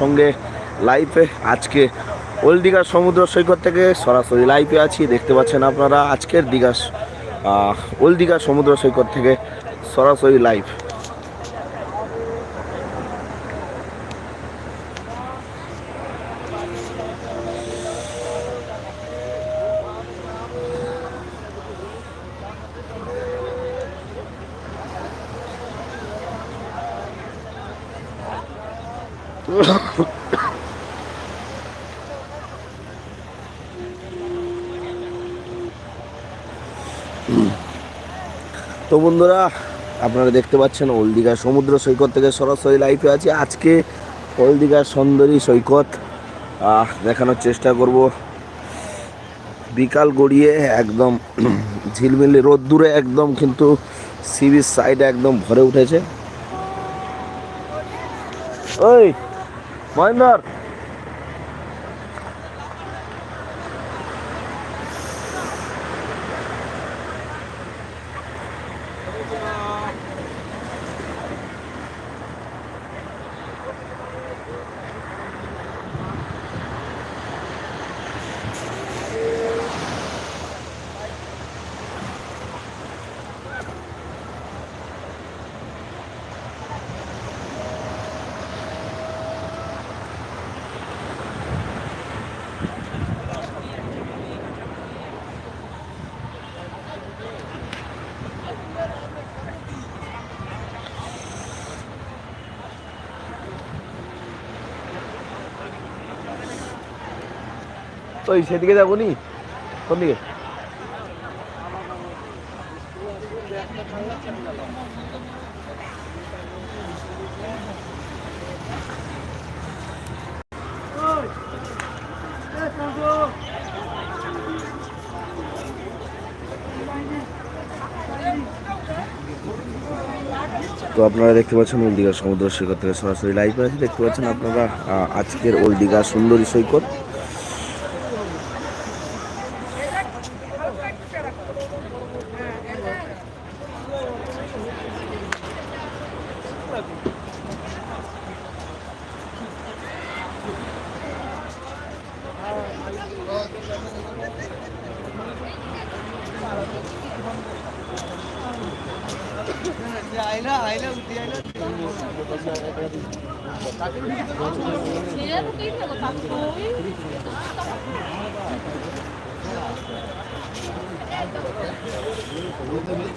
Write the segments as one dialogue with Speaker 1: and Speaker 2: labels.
Speaker 1: সঙ্গে লাইফে আজকে ওল্ড দীঘার সমুদ্র সৈকত থেকে সরাসরি লাইফে আছি, দেখতে পাচ্ছেন আপনারা। আজকের দীঘা ওল্ড দীঘা সমুদ্র সৈকত থেকে সরাসরি লাইভ বন্ধুরা, আপনারা দেখতে পাচ্ছেন ওল্ড দীঘার সমুদ্র সৈকত থেকে সরাসরি লাইফে আছি। আজকে ওল্ড দীঘার সুন্দরী সৈকত দেখানোর চেষ্টা করব। বিকাল গড়িয়ে একদম ঝিলমিলি রোদ্দুরে একদম কিন্তু সি বিচ সাইডে একদম ভরে উঠেছে। ওই মহেন্দ্র ওই সেদিকে যাব নি? কোন দিকে? তো আপনারা দেখতে পাচ্ছেন ওল্ড দীঘা সমুদ্র সৈকত থেকে সরাসরি লাইভ আছে। দেখতে পাচ্ছেন আপনারা আজকের ওল্ড দীঘা সুন্দরী সৈকত।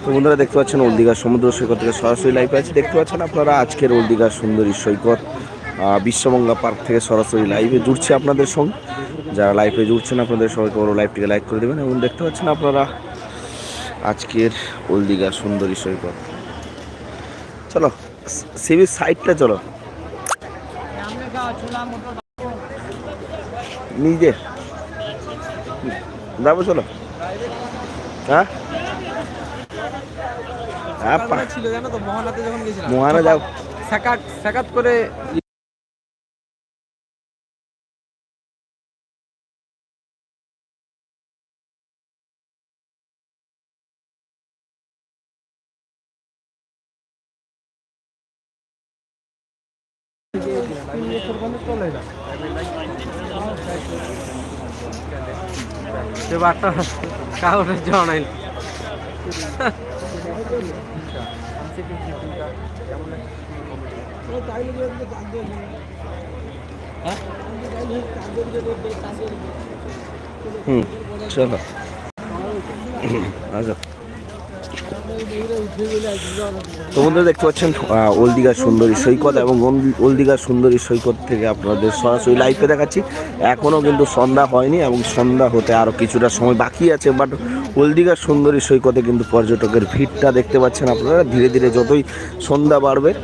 Speaker 1: বন্ধুরা দেখতে পাচ্ছেন ওল্ড দীঘার সমুদ্র সৈকত থেকে সরাসরি লাইভে আছে। দেখতে পাচ্ছেন আপনারা আজকের ওল্ড দীঘার সুন্দরী সৈকত আহ, বিশ্বমঙ্গলা পার্ক থেকে সরাসরি লাইভে জুড়ছে আপনাদের সঙ্গে। যারা লাইভে জুড়ছেন আপনাদের সবাইকে বড় লাইভটিকে লাইক করে দেবেন। এবং দেখতে পাচ্ছেন আপনারা আজকের ওল্ড দীঘা সুন্দরী সৈকত। চলো সিবি সাইডটা চলো। নিজে যাব চলো। হ্যাঁ?
Speaker 2: মহানা গেছিলাম।
Speaker 1: মোহানা যাও।
Speaker 2: সাকাত সাকাত করে সে বার্তা কাউরে জানাই
Speaker 1: হুম চলো। আচ্ছা। তো বন্ধুরা দেখতে পাচ্ছেন দীঘার সুন্দরী সৈকত এবং ওল- ওল্ড দীঘার সুন্দরী সৈকত থেকে আপনাদের সরাসরি লাইভে দেখাচ্ছি। এখনও কিন্তু সন্ধ্যা হয়নি এবং সন্ধ্যা হতে আরও কিছুটা সময় বাকি আছে বাট ওল্ড দীঘার সুন্দরী সৈকতে কিন্তু পর্যটকের ভিড়টা দেখতে পাচ্ছেন আপনারা। ধীরে ধীরে যতই সন্ধ্যা বাড়বে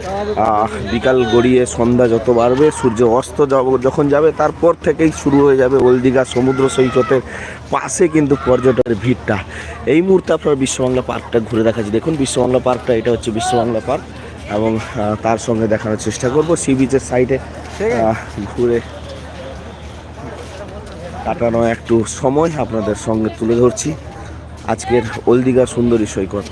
Speaker 1: বিকাল গড়িয়ে সন্ধ্যা যত বাড়বে, সূর্য অস্ত যখন যাবে, তারপর থেকেই শুরু হয়ে যাবে ওল্ড দীঘা সমুদ্র সৈকতের পাশে কিন্তু পর্যটনের ভিড়টা। এই মুহূর্তে আপনার বিশ্ববাংলা পার্কটা ঘুরে দেখাচ্ছি। দেখুন বিশ্ববাংলা পার্কটা এটা হচ্ছে বিশ্ববাংলা পার্ক এবং তার সঙ্গে দেখানোর চেষ্টা করব। সি বিচের সাইডে ঘুরে কাটানো একটু সময় আপনাদের সঙ্গে তুলে ধরছি। আজকের ওলদিঘা সুন্দরী সৈকত।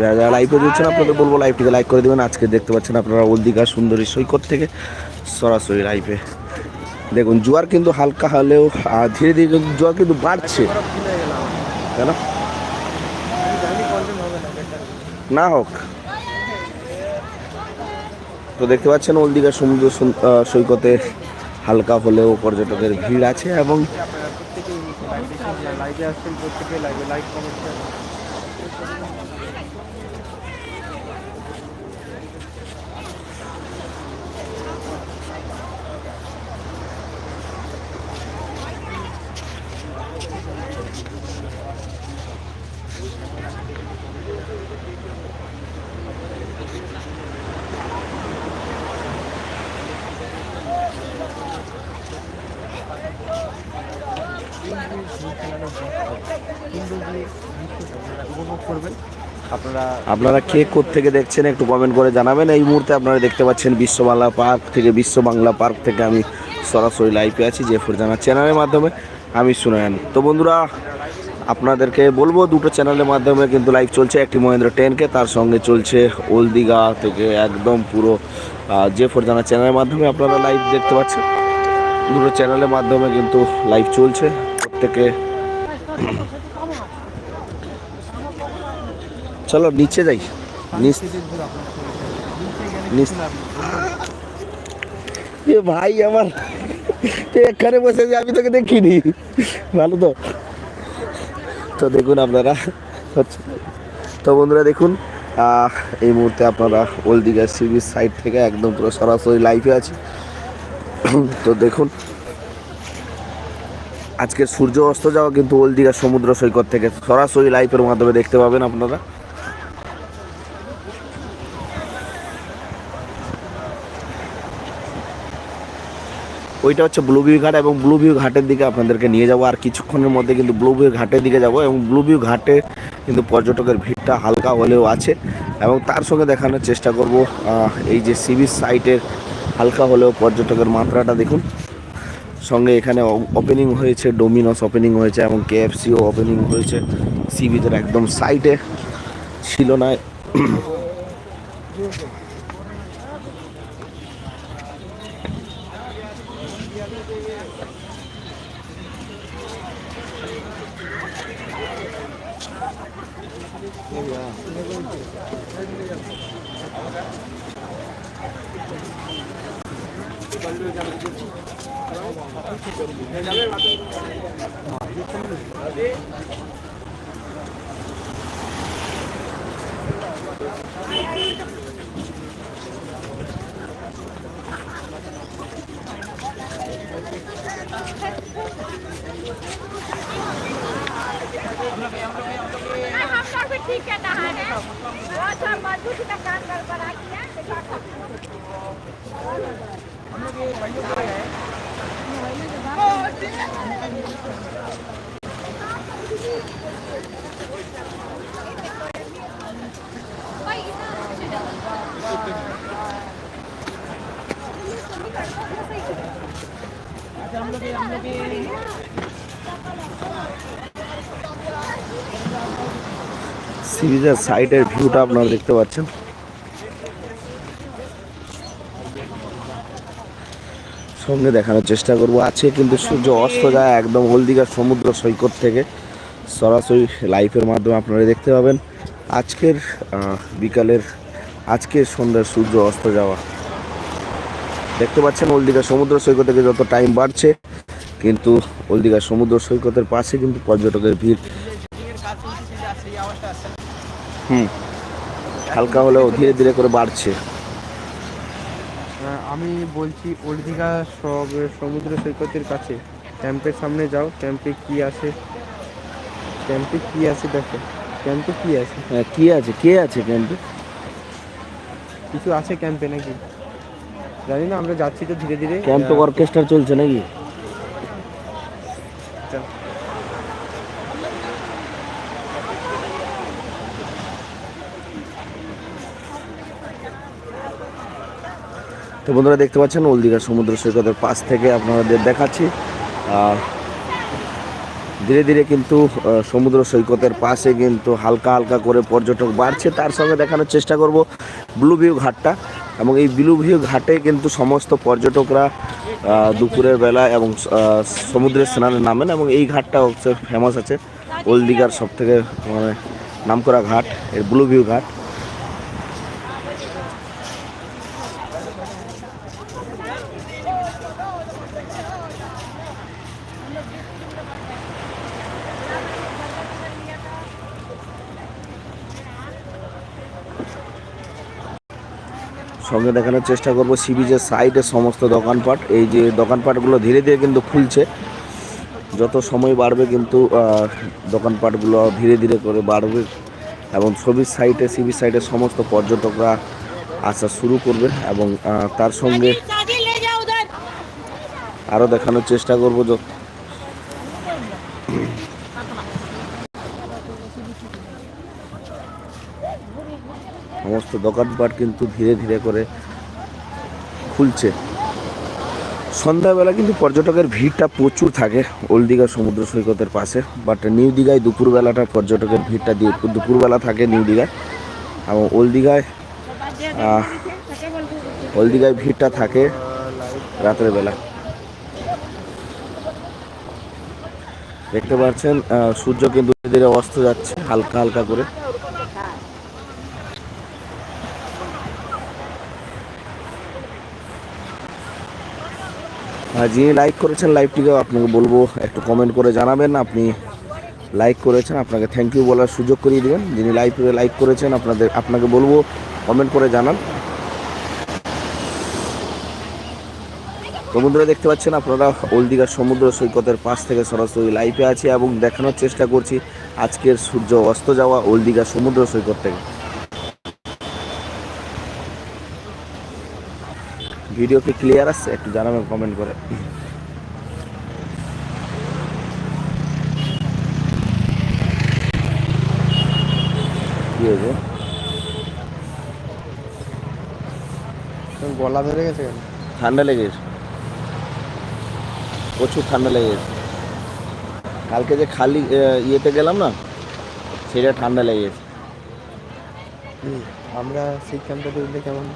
Speaker 1: যারা যারা লাইভে দিচ্ছেন আপনাদের বলব লাইভটিকে লাইক করে দেবেন। আজকে দেখতে পাচ্ছেন আপনারা ওল দীঘা সুন্দরী সৈকত থেকে সরাসরি লাইভে দেখুন, জোয়ার কিন্তু হালকা হলেও ধীরে ধীরে জোয়ার কিন্তু বাড়ছে। কেন?
Speaker 2: না
Speaker 1: হোক। তো দেখতে পাচ্ছেন ওল দীঘা সমুদ্র সৈকতে হালকা হলেও পর্যটকের ভিড় আছে এবং
Speaker 2: লাইভে আসছেন প্রত্যেকেই লাইভে লাইক কমেন্ট আপনারা
Speaker 1: কে থেকে দেখছেন একটু কমেন্ট করে জানাবেন। এই মুহূর্তে আপনারা দেখতে পাচ্ছেন বিশ্ব বাংলা পার্ক থেকে বিশ্ব বাংলা পার্ক থেকে আমি সরাসরি লাইভে আছি যে ফুরজানা চ্যানেলের মাধ্যমে। আমি শুনেন তো বন্ধুরা, আপনাদেরকে বলব, দুটো চ্যানেলের মাধ্যমে কিন্তু লাইভ চলছে। একটি মহেন্দ্র টেনকে তার সঙ্গে চলছে ওলদিঘা থেকে একদম পুরো যে ফুরজানা চ্যানেলের মাধ্যমে আপনারা লাইভ দেখতে পাচ্ছেন। দুটো চ্যানেলের মাধ্যমে কিন্তু লাইভ চলছে। প্রত্যেকে চলো নিচে যাই। এ ভাই আমার এখানে বসে যে আমি তোকে দেখিনি। ভালো তো। তো দেখুন আপনারা তো বন্ধুরা দেখুন এই মুহূর্তে আপনারা ওল্ড দীঘা সি সাইড থেকে একদম পুরো সরাসরি লাইফে আছে। তো দেখুন আজকের সূর্য অস্ত যাওয়া কিন্তু ওল্ড সমুদ্র সৈকত থেকে সরাসরি লাইফের মাধ্যমে দেখতে পাবেন আপনারা। ওইটা হচ্ছে ব্লুভিউ ঘাট এবং ব্লুভিউ ঘাটের দিকে আপনাদেরকে নিয়ে যাব। আর কিছুক্ষণের মধ্যে কিন্তু ব্লুভিউ ঘাটের দিকে যাব এবং ব্লুভিউ ঘাটে কিন্তু পর্যটকের ভিড়টা হালকা হলেও আছে এবং তার সঙ্গে দেখানোর চেষ্টা করব এই যে সিবিচ সাইটের হালকা হলেও পর্যটকের মাত্রাটা দেখুন। সঙ্গে এখানে ওপেনিং হয়েছে ডোমিনোস ওপেনিং হয়েছে এবং কেএফসিও ওপেনিং হয়েছে। সি বিচের একদম সাইডে ছিল না।
Speaker 3: ठीक है कहा है वो सब मधु जी का काम गड़बड़ा किया हम लोग ये भाइयों है। कर करा किया
Speaker 1: সি বিচের সাইডের ভিউটা আপনারা দেখতে পাচ্ছেন সঙ্গে দেখানোর চেষ্টা করব। আছে কিন্তু সূর্য অস্ত যায় একদম হলদিঘার সমুদ্র সৈকত থেকে। সরাসরি লাইভের মাধ্যমে আপনারা দেখতে পাবেন। আজকের বিকালের, আজকের সন্ধ্যার সূর্য অস্ত যাওয়া। দেখতে পাচ্ছেন ওলদিঘা সমুদ্র সৈকত থেকে যত টাইম বাড়ছে, কিন্তু ওলদিঘা সমুদ্র সৈকতের পাশে কিন্তু পর্যটকের ভিড়? হুম, হালকা হলেও ধীরে ধীরে করে বাড়ছে।
Speaker 2: আমি বলছি ওল্ড দীঘা সব সমুদ্র সৈকতের কাছে। ক্যাম্পের সামনে যাও। ক্যাম্পে কি আছে? ক্যাম্পে কি আছে দেখো। ক্যাম্পে কি আছে?
Speaker 1: হ্যাঁ, কি আছে? কে আছে ক্যাম্পে?
Speaker 2: কিছু আছে ক্যাম্পে নাকি? জানি না আমরা যাচ্ছি তো ধীরে ধীরে।
Speaker 1: ক্যাম্প অর্কেস্ট্রা চলছে নাকি? তো বন্ধুরা দেখতে পাচ্ছেন ওলদিঘা সমুদ্র সৈকতের পাশ থেকে আপনাদের দেখাচ্ছি। ধীরে ধীরে কিন্তু সমুদ্র সৈকতের পাশে কিন্তু হালকা হালকা করে পর্যটক বাড়ছে। তার সঙ্গে দেখানোর চেষ্টা করব ব্লু ভিউ ঘাটটা। এবং এই ব্লু ভিউ ঘাটে কিন্তু সমস্ত পর্যটকরা দুপুরের বেলা এবং আহ, সমুদ্রে স্নানে নামেন। এবং এই ঘাটটা হচ্ছে ফেমাস আছে ওল্ড দীঘার সব থেকে মানে নামকরা ঘাট এর ব্লু ভিউ ঘাট। সঙ্গে দেখানোর চেষ্টা করব। সি বিচের সাইডে সমস্ত দোকানপাট। এই যে দোকানপাটগুলো ধীরে ধীরে কিন্তু খুলছে। যত সময় বাড়বে কিন্তু দোকানপাটগুলো ধীরে ধীরে করে বাড়বে এবং ছবির সাইটে সিবি সাইডে সমস্ত পর্যটকরা আসা শুরু করবে এবং তার সঙ্গে আরও দেখানোর চেষ্টা করব। সমস্ত দোকানপাট কিন্তু ধীরে ধীরে করে খুলছে। সন্ধ্যাবেলা কিন্তু পর্যটকের ভিড়টা প্রচুর থাকে ওল্ড দীঘা সমুদ্র সৈকতের পাশে বাট নিউ দীঘায় দুপুরবেলাটা পর্যটকের ভিড়টা দিয়ে দুপুরবেলা থাকে নিউ দীঘায়। এবং ওল্ড দীঘায় ওল্ড দীঘায় ভিড়টা থাকে রাতের বেলা। দেখতে পাচ্ছেন সূর্য কিন্তু ধীরে ধীরে অস্ত যাচ্ছে হালকা হালকা করে। যিনি লাইক করেছেন লাইভটিকেও আপনাকে বলব, একটু কমেন্ট করে জানাবেন। আপনি লাইক করেছেন, আপনাকে থ্যাংক ইউ বলার সুযোগ করিয়ে দিবেন। যিনি লাইভে লাইক করেছেন, আপনাদের, আপনাকে বলব কমেন্ট করে জানান। তো বন্ধুরা, দেখতে পাচ্ছেন আপনারা ওল্ড দীঘার সমুদ্র সৈকতের পাশ থেকে সরাসরি লাইভে আছে এবং দেখানোর চেষ্টা করছি আজকের সূর্য অস্ত যাওয়া ওল্ড সমুদ্র সৈকত থেকে। ভিডিও কি ক্লিয়ার আসছে একটু জানাবেন কমেন্ট করে। কি হয়েছে?
Speaker 2: গলা ধরে গেছে
Speaker 1: ঠান্ডা লেগেছে প্রচুর ঠান্ডা লেগেছে কালকে যে খালি ইয়েতে গেলাম না সেটা ঠান্ডা লেগেছে
Speaker 2: আমরা সেই ক্যাম্পটাতে উঠলে কেমন?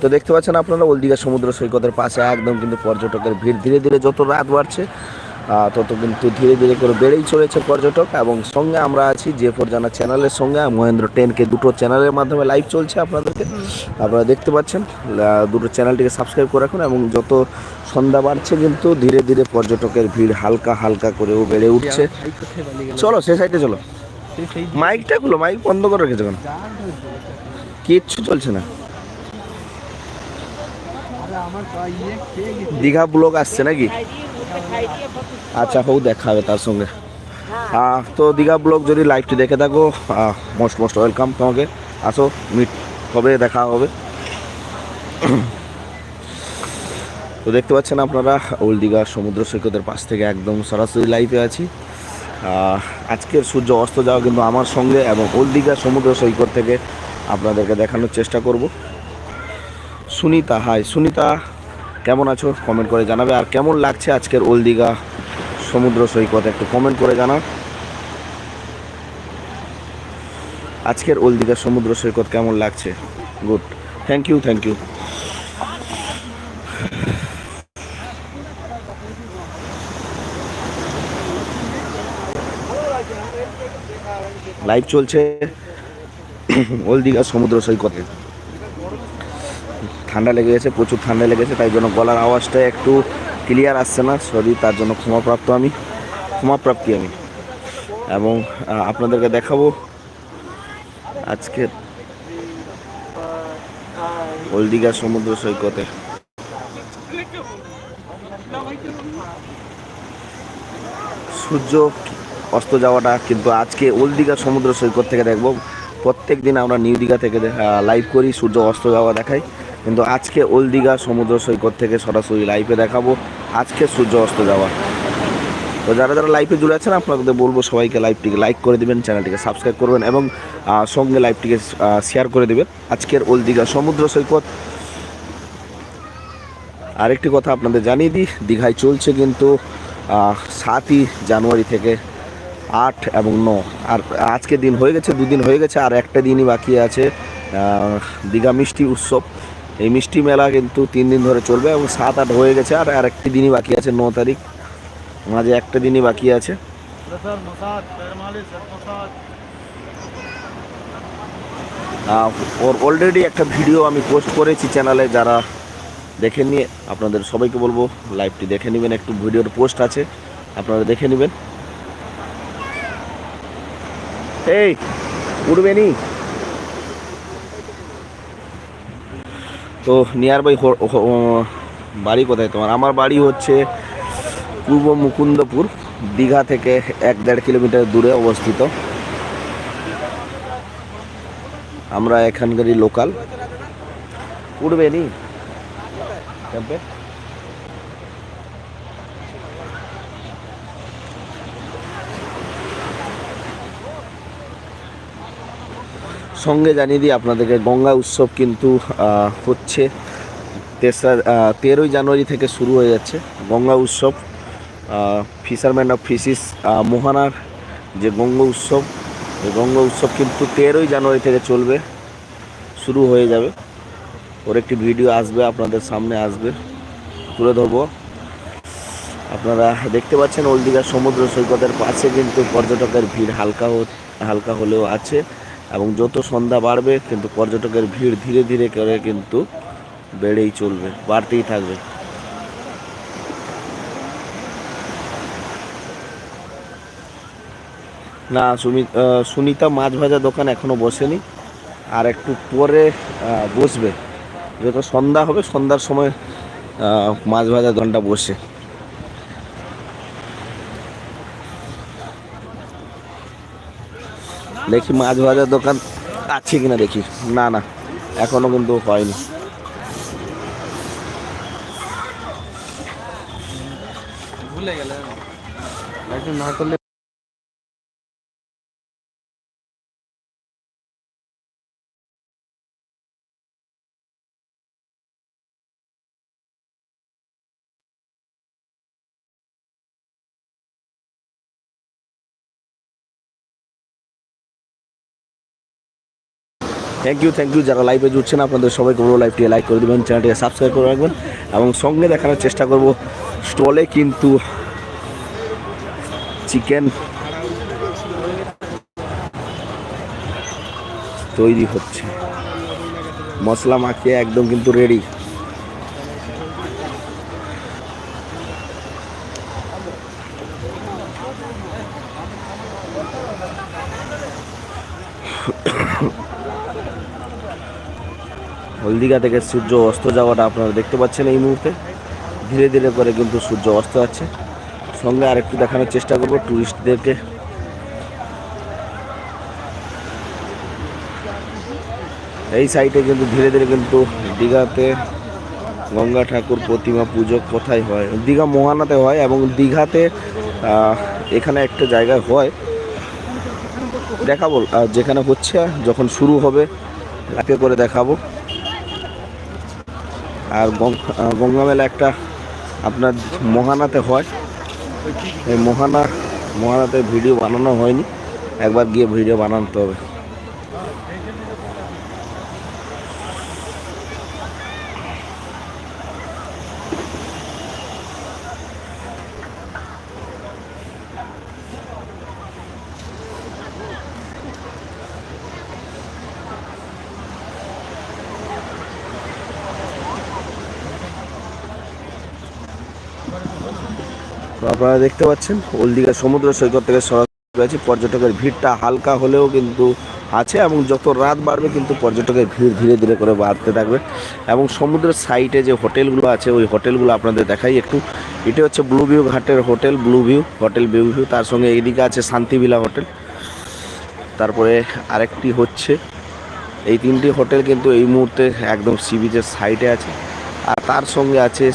Speaker 1: তো দেখতে পাচ্ছেন আপনারা ওল্ড দীঘা সমুদ্র সৈকতের পাশে একদম কিন্তু পর্যটকের ভিড়। ধীরে ধীরে যত রাত বাড়ছে তত কিন্তু ধীরে ধীরে করে বেড়েই চলেছে পর্যটক। এবং সঙ্গে আমরা আছি যে জানা চ্যানেলের সঙ্গে। মহেন্দ্র টেনকে দুটো চ্যানেলের মাধ্যমে লাইভ চলছে আপনাদেরকে। আপনারা দেখতে পাচ্ছেন দুটো চ্যানেলটিকে সাবস্ক্রাইব করে রাখুন। এবং যত সন্ধ্যা বাড়ছে কিন্তু ধীরে ধীরে পর্যটকের ভিড় হালকা হালকা করেও বেড়ে উঠছে।
Speaker 2: গেল।
Speaker 1: চলো সে সাইডে চলো। মাইকটা গুলো মাইক বন্ধ করে রেখেছে কেন কিচ্ছু চলছে না। দীঘা ব্লগ আসছে নাকি? আচ্ছা হোক, দেখা হবে তার সঙ্গে। তো দীঘা ব্লগ যদি লাইভটি দেখে থাকো মোস্ট মোস্ট ওয়েলকাম তোমাকে। আসো মিট হবে, দেখা হবে। তো দেখতে পাচ্ছেন আপনারা, ওল্ড দীঘা সমুদ্র সৈকতের পাশ থেকে একদম সরাসরি লাইভে আছি। আজকের সূর্য অস্ত যাওয়া কিন্তু আমার সঙ্গে এবং ওল্ড দীঘা সমুদ্র সৈকত থেকে আপনাদেরকে দেখানোর চেষ্টা করব। সুনিতা হাই সুনিতা, কেমন আছো? কমেন্ট করে জানাবে। আর কেমন লাগছে আজকের ওল্ড দীঘা সমুদ্র সৈকত? একটু কমেন্ট করে জানাও। আজকের ওল্ড দীঘা সমুদ্র সৈকত কেমন লাগছে? Good thank you thank you live চলছে। ওল সমুদ্র সৈকতে। ঠান্ডা লেগে গেছে, প্রচুর ঠান্ডা লেগেছে তাই জন্য গলার আওয়াজটা একটু ক্লিয়ার আসছে না। সরি, তার জন্য ক্ষমাপ্রাপ্ত আমি। ক্ষমাপ্রাপ্তি আমি? এবং আপনাদেরকে দেখাবো আজকে ওল দীঘা সমুদ্র সৈকতে। সূর্য অস্ত যাওয়াটা, কিন্তু আজকে ওল দীঘা সমুদ্র সৈকত থেকে দেখব। প্রত্যেক দিন আমরা নিউ দীঘা থেকে লাইভ করি, সূর্য অস্ত যাওয়া দেখাই। কিন্তু আজকে ওল দীঘা সমুদ্র সৈকত থেকে সরাসরি লাইভে দেখাবো, আজকে সূর্য অস্ত যাওয়া। তো যারা যারা লাইভে জুড়ে আছেন, আপনাদের বলব সবাইকে লাইভটিকে লাইক করে দেবেন চ্যানেলটিকে সাবস্ক্রাইব করবেন এবং সঙ্গে লাইভটিকে শেয়ার করে দেবেন। আজকের ওল দীঘা সমুদ্র সৈকত। আরেকটি কথা আপনাদের জানিয়ে দিই, দীঘায় চলছে কিন্তু সাতই জানুয়ারি থেকে আট এবং ন। আর আজকে দিন হয়ে গেছে, দুদিন হয়ে গেছে, আর একটা দিনই বাকি আছে দীঘা মিষ্টি উৎসব। এই মিষ্টি মেলা কিন্তু তিন দিন ধরে চলবে এবং সাত আট হয়ে গেছে, আর আর একটি দিনই বাকি আছে, ন তারিখ। মাঝে একটা দিনই বাকি আছে। ওর অলরেডি একটা ভিডিও আমি পোস্ট করেছি চ্যানেলে যারা দেখে নিয়ে আপনাদের সবাইকে বলব লাইভটি দেখে নেবেন, একটু ভিডিওর পোস্ট আছে, আপনারা দেখে নেবেন। এই উঠবে নি। তো নিয়ার বাই বাড়ি কোথায় তোমার? আমার বাড়ি হচ্ছে পূর্ব মুকুন্দপুর, দীঘা থেকে এক দেড় কিলোমিটার দূরে অবস্থিত। আমরা এখানকারই লোকাল উঠবে নি? সঙ্গে জানিয়ে দিই, আপনাদেরকে গঙ্গা উৎসব কিন্তু হচ্ছে তেসরা তেরোই জানুয়ারি থেকে শুরু হয়ে যাচ্ছে গঙ্গা উৎসব। ফিশারম্যান অফ ফিশিস মোহানার যে গঙ্গা উৎসব, এই গঙ্গা উৎসব কিন্তু তেরোই জানুয়ারি থেকে চলবে, শুরু হয়ে যাবে। ওর একটি ভিডিও আসবে, আপনাদের সামনে আসবে, তুলে ধরবো। আপনারা দেখতে পাচ্ছেন ওল দীঘার সমুদ্র সৈকতের পাশে কিন্তু পর্যটকের ভিড় হালকা হালকা হলেও আছে। এবং যত সন্ধ্যা বাড়বে, কিন্তু পর্যটকের ভিড় ধীরে ধীরে করে কিন্তু বেড়েই চলবে, বাড়তেই থাকবে। না সুনিতা মাছ ভাজা দোকান এখনও বসেনি। আর একটু পরে বসবে। যত সন্ধ্যা হবে, সন্ধ্যার সময় মাছ ভাজা দোকানটা বসে। দেখি মাছ ভাজার দোকান আছে কিনা দেখি। না না এখনও কিন্তু হয়নি।
Speaker 2: না করলে
Speaker 1: থ্যাংক ইউ থ্যাংক ইউ যারা লাইভে জুটছেন, আপনাদের সবাইকে বলব লাইভটি লাইক করে দেবেন চ্যানেলটিকে সাবস্ক্রাইব করে রাখবেন এবং সঙ্গে দেখানোর চেষ্টা করব স্টলে কিন্তু চিকেন তৈরি হচ্ছে। মশলা মাখিয়ে একদম কিন্তু রেডি হলদিঘা থেকে সূর্য অস্ত যাওয়াটা আপনারা দেখতে পাচ্ছেন এই মুহূর্তে। ধীরে ধীরে করে কিন্তু সূর্য অস্ত যাচ্ছে। সঙ্গে আরেকটু দেখানোর চেষ্টা করব টুরিস্টদেরকে। এই সাইডে কিন্তু ধীরে ধীরে কিন্তু দীঘাতে গঙ্গা ঠাকুর প্রতিমা পুজো কোথায় হয়? দীঘা মোহানাতে হয় এবং দীঘাতে এখানে একটা জায়গায় হয়। দেখাবো যেখানে হচ্ছে, যখন শুরু হবে, তাকে করে দেখাবো। আর গঙ্গা মেলা একটা আপনার মহানাতে হয়। এই মহানা, মহানাতে ভিডিও বানানো হয়নি। একবার গিয়ে ভিডিও বানাতে হবে। তো আপনারা দেখতে পাচ্ছেন ওলদিঘা সমুদ্র সৈকত থেকে সরাসরি আছি। পর্যটকের ভিড়টা হালকা হলেও কিন্তু আছে এবং যত রাত বাড়বে কিন্তু পর্যটকের ভিড় ধীরে ধীরে করে বাড়তে থাকবে। এবং সমুদ্রের সাইডে যে হোটেলগুলো আছে, ওই হোটেলগুলো আপনাদের দেখাই একটু। এটি হচ্ছে ব্লু ভিউ ঘাটের hotel, blue view, hotel blue view. তার সঙ্গে এইদিকে আছে শান্তিভিলা হোটেল। তারপরে আরেকটি হচ্ছে, এই তিনটি হোটেল কিন্তু এই মুহূর্তে একদম সি বিচের সাইডে আছে। আর তার সঙ্গে আছে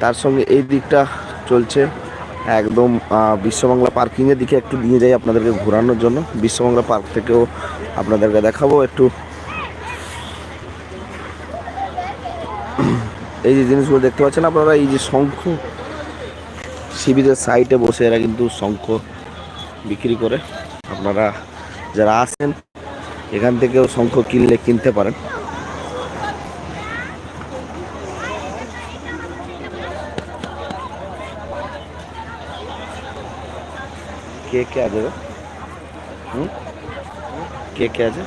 Speaker 1: তার সঙ্গে এই দিকটা চলছে। একদম বিশ্ববাংলা পার্কিংয়ের দিকে একটু নিয়ে যাই আপনাদেরকে ঘোরানোর জন্য। বিশ্ববাংলা পার্ক থেকেও আপনাদেরকে দেখাবো একটু। এই যে জিনিসগুলো দেখতে পাচ্ছেন আপনারা, এই যে শঙ্খ শিবিরের সাইডে বসে এরা কিন্তু শঙ্খ বিক্রি করে। আপনারা যারা আসেন এখান থেকেও শঙ্খ কিনলে কিনতে পারেন। কে আছে রে? হুম? কে কে আছে?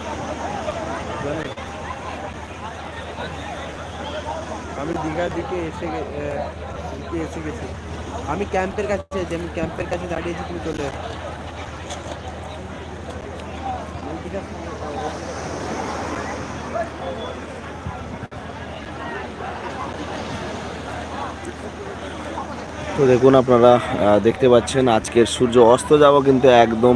Speaker 2: আমি দীঘার দিকে এসে এসে গেছি। আমি ক্যাম্পের কাছে আমি ক্যাম্পের কাছে দাঁড়িয়েছি, তুমি চলে এসো। আমি দীঘার সামনে পাবো।
Speaker 1: তো দেখুন আপনারা দেখতে পাচ্ছেন আজকের সূর্য অস্ত যাওয়া কিন্তু একদম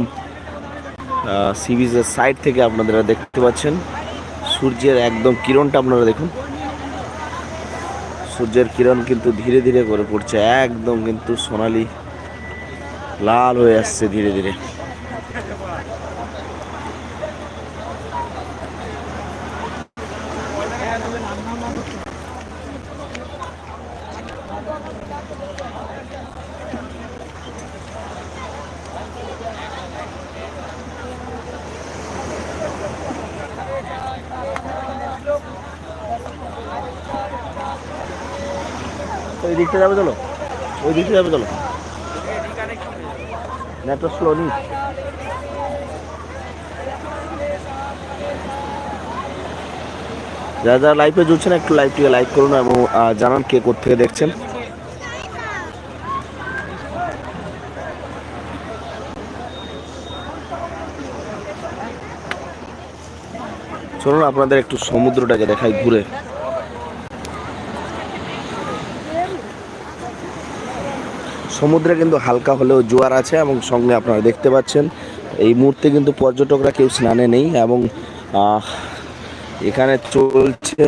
Speaker 1: সি বিচের সাইড থেকে আপনারা দেখতে পাচ্ছেন। সূর্যের একদম কিরণটা আপনারা দেখুন। সূর্যের কিরণ কিন্তু ধীরে ধীরে করে পড়ছে, একদম কিন্তু সোনালি, লাল হয়ে আসছে ধীরে ধীরে। দিকটা যাবে চলো? ওই দিকটা যাবে চলো? নেটওয়ার্ক স্লো যারা যারা লাইভে জুড়ছেন, একটু লাইভটিকে লাইক করুন এবং জানান কে কোথেকে দেখছেন। চলুন, আপনাদের একটু সমুদ্রটাকে দেখাই ঘুরে। সমুদ্রে কিন্তু হালকা হলেও জোয়ার আছে এবং সঙ্গে আপনারা দেখতে পাচ্ছেন, এই মুহূর্তে কিন্তু পর্যটকরা কেউ স্নানে নেই এবং এখানে চলছে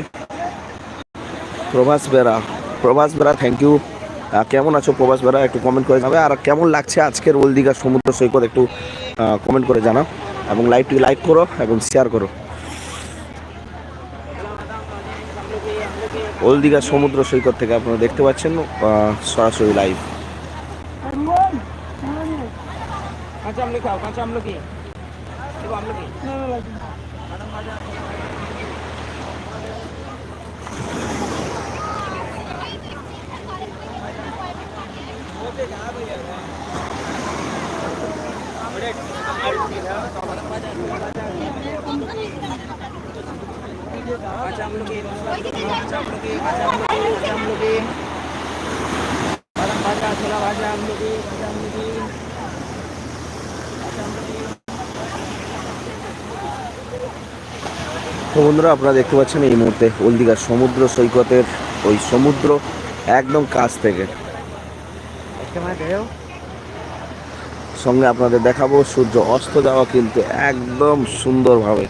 Speaker 1: প্রভাস বেড়া। প্রভাস বেড়া থ্যাংক ইউ কেমন আছো প্রভাস বেড়া? একটু কমেন্ট করে জানাবে। আর কেমন লাগছে আজকের ওল দীঘা সমুদ্র সৈকত একটু কমেন্ট করে জানাও এবং লাইভটি লাইক করো এবং শেয়ার করো। ওল দীঘা সমুদ্র সৈকত থেকে আপনারা দেখতে পাচ্ছেন সরাসরি লাইভ
Speaker 2: কাঁচা আমলকি খাও কাঁচা আমলকি দেখো আমলকি কাঁচা আমলকি কাঁচা আমলকি কাঁচা আমলকি কাঁচা
Speaker 1: তো বন্ধুরা আপনারা দেখতে পাচ্ছেন এই মুহূর্তে ওলদিঘার সমুদ্র সৈকতের ওই সমুদ্র একদম কাছ থেকে
Speaker 2: মানে
Speaker 1: সঙ্গে আপনাদের দেখাবো সূর্য অস্ত যাওয়া কিন্তু একদম সুন্দরভাবে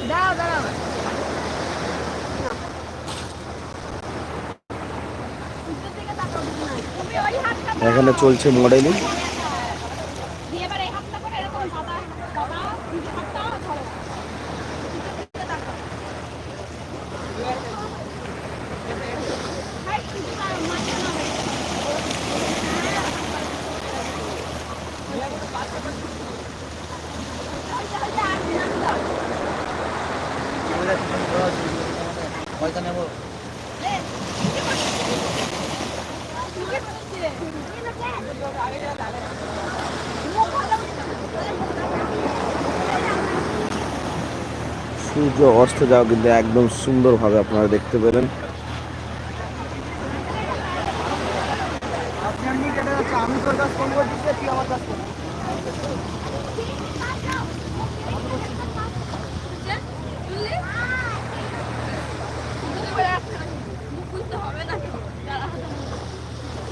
Speaker 3: হাতটা দাও।
Speaker 1: এখানে চলছে মডেলিং
Speaker 3: দিয়ে এবার এই হাতটা করে এরকম বাবা বাবা নিজের হাতটা ধরো নিচের দিকে তাকাও। হাই, কিছু না, মাঝে না হয়ে। ওইটা, ওইটা, আর ধ্যান দাও।
Speaker 2: পয়সা নেব
Speaker 3: লে,
Speaker 1: সূর্য অস্ত যাওয়া কিন্তু একদম সুন্দরভাবে আপনারা দেখতে পেলেন।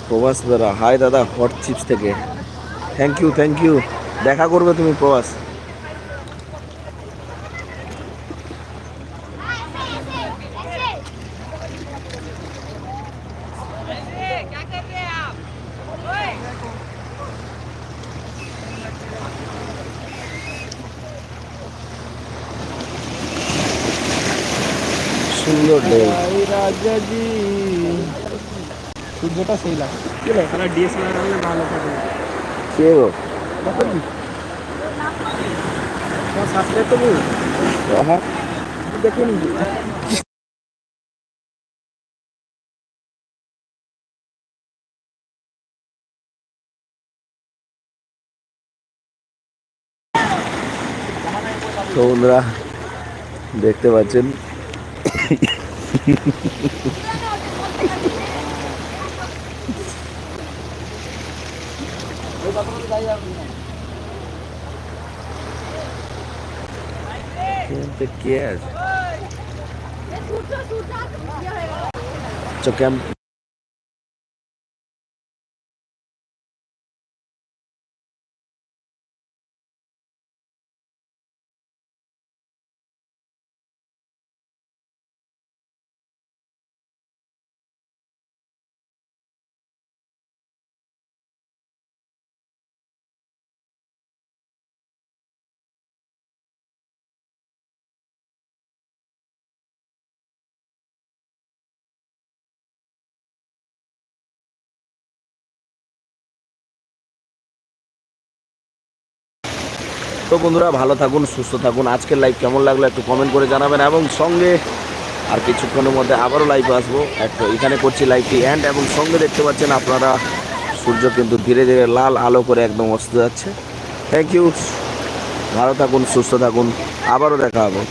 Speaker 1: প্রবাস দাদা, হাই দাদা হট চিপস থেকে। থ্যাংক ইউ থ্যাংক ইউ দেখা করবে তুমি প্রবাস।
Speaker 2: রাজাজি সূর্যটা সেই লাগে কি লাগে তাহলে ডিএসএলআর হলে ভালো থাকে
Speaker 1: কে গো
Speaker 2: সাবস্ক্রাইব
Speaker 1: হ্যাঁ
Speaker 2: দেখুন
Speaker 1: তো বন্ধুরা দেখতে পাচ্ছেন?
Speaker 3: ¿Quién te
Speaker 1: quieres? Choquean. তো বন্ধুরা, ভালো থাকুন, সুস্থ থাকুন। আজকের লাইভ কেমন লাগল একটু কমেন্ট করে জানাবেন এবং সঙ্গে আর কিছুক্ষণের মধ্যে আবারও লাইভে আসব। একটু এখানে করছি লাইভটি অ্যান্ড এবং সঙ্গে দেখতে পাচ্ছেন আপনারা, সূর্য কিন্তু ধীরে ধীরে লাল আলো করে একদম অস্ত যাচ্ছে। থ্যাংক ইউ ভালো থাকুন, সুস্থ থাকুন। আবারও দেখা হবে।